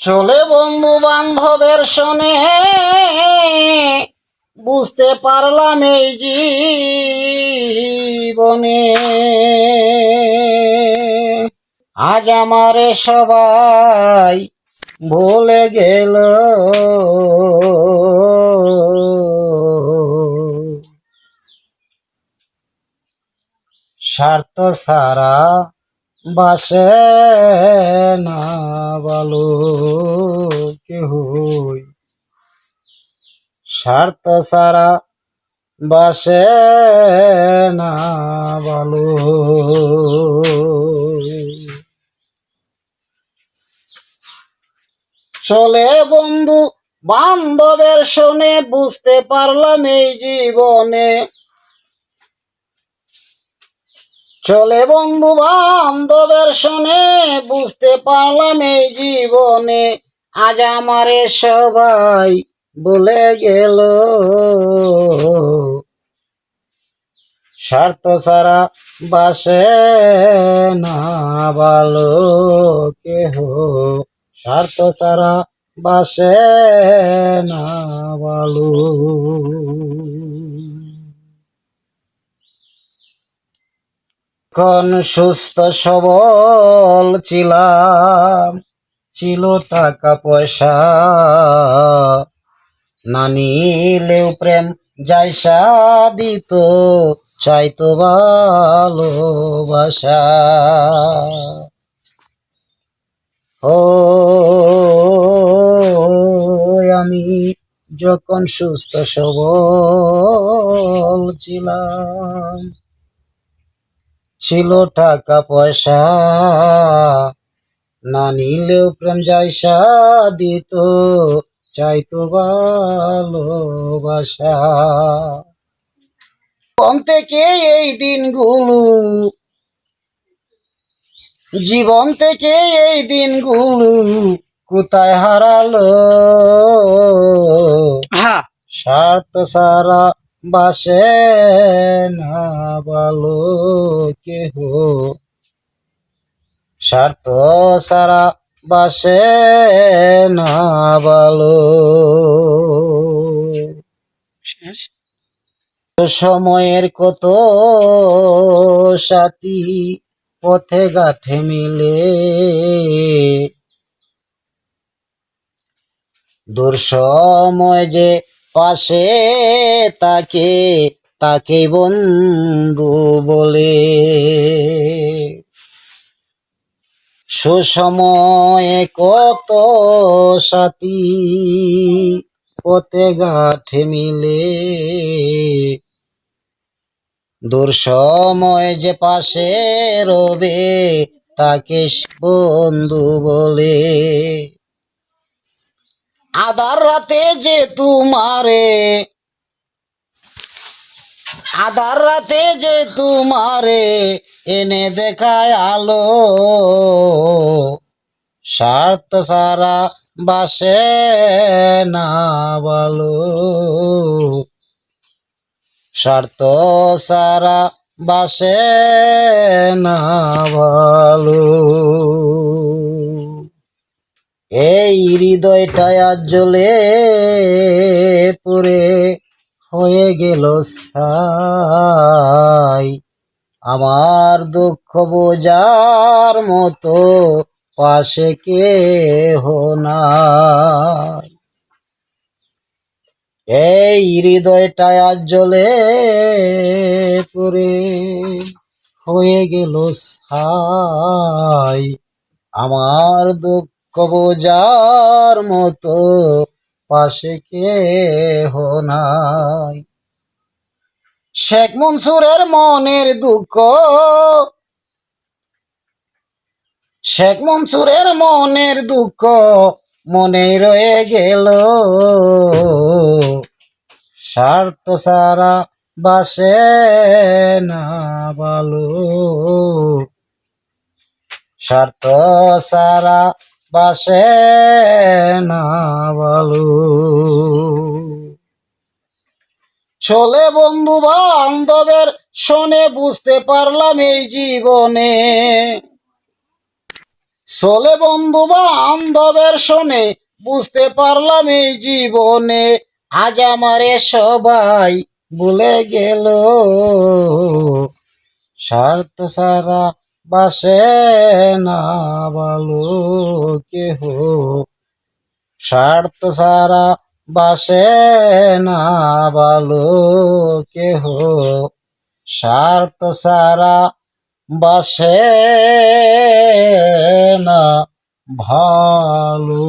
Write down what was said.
চলে বন্ধু বান্ধবের শোনে, বুঝতে পারলাম এই জীবনে। আজ আমারে সবাই ভুলে গেল। স্বার্থ সারা বাসে না বলো কেহই। স্বার্থ সারা বাসে না বলো। চলে বন্ধু, বান্ধবের শোনে বুঝতে পারলাম এই জীবনে চলে বন্ধু বান্ধবের শোনে, বুঝতে পারলাম এই জীবনে আজ আমারে সবাই বলে গেল। স্বার্থ সারা বাসে না ভালো কেহ। স্বার্থ সারা বাসে না ভালো। কোন সুস্থ সবল ছিলাম, ছিল টাকা, পয়সা। না নিলেও প্রেম যাইসা দিত, চাইতো ভালোবাসা। ও, আমি যখন সুস্থ সবল ছিলাম ছিল টাকা পয়সা। না নিলেও প্রেম যাইসা দিত চাইতো ভালোবাসা। কম থেকে এই দিনগুলো? জীবন থেকে এই দিনগুলো কোথায় হারালো? হ্যাঁ। স্বার্থ সারা বাসে না বলো কেহ। স্বার্থ সারা বাসে না বলো সময়ের কত সাথী পথে গাঠে মিলে। দূর সময় যে পাশে তাকে তাকে বন্ধু বলে। সুসময়ে কত সাথী, পথে গাঠে মিলে। দূর সময় যে পাশে রবে, তাকে বন্ধু বলে। আধার রাতে যে তোমারে আধার রাতে যে তোমারে এনে দেখায় আলো। স্বার্থ সারা বাসে না বলো। স্বার্থ সারা বাসে না বলো। এই হৃদয়টায় আজ জ্বলে পুরে হয়ে গেল সাই আমার দুঃখ বোঝার মতো পাশে কে না এই হৃদয়টায় আজ জ্বলে পুরে হয়ে গেল সাই আমার দুঃখ বোঝার মতো পাশে কে নাই। শেখ মনসুরের মনের দুঃখ, শেখ মনসুরের মনের দুঃখ মনে রয়ে গেল। স্বার্থ সারা বাসে না ভালো স্বার্থ সারা বাসে না ভালো চলে বন্ধু বান্ধবের শোনে বুঝতে পারলাম এই জীবনে। চলে বন্ধু বান্ধবের শোনে বুঝতে পারলাম এই জীবনে। আজ আমারে সবাই ভুলে গেল। স্বার্থ সারা বাসে না ভালো কেহ। স্বার্থ সারা বাসে না ভালো কেহ। স্বার্থ সারা বাসে না ভালো।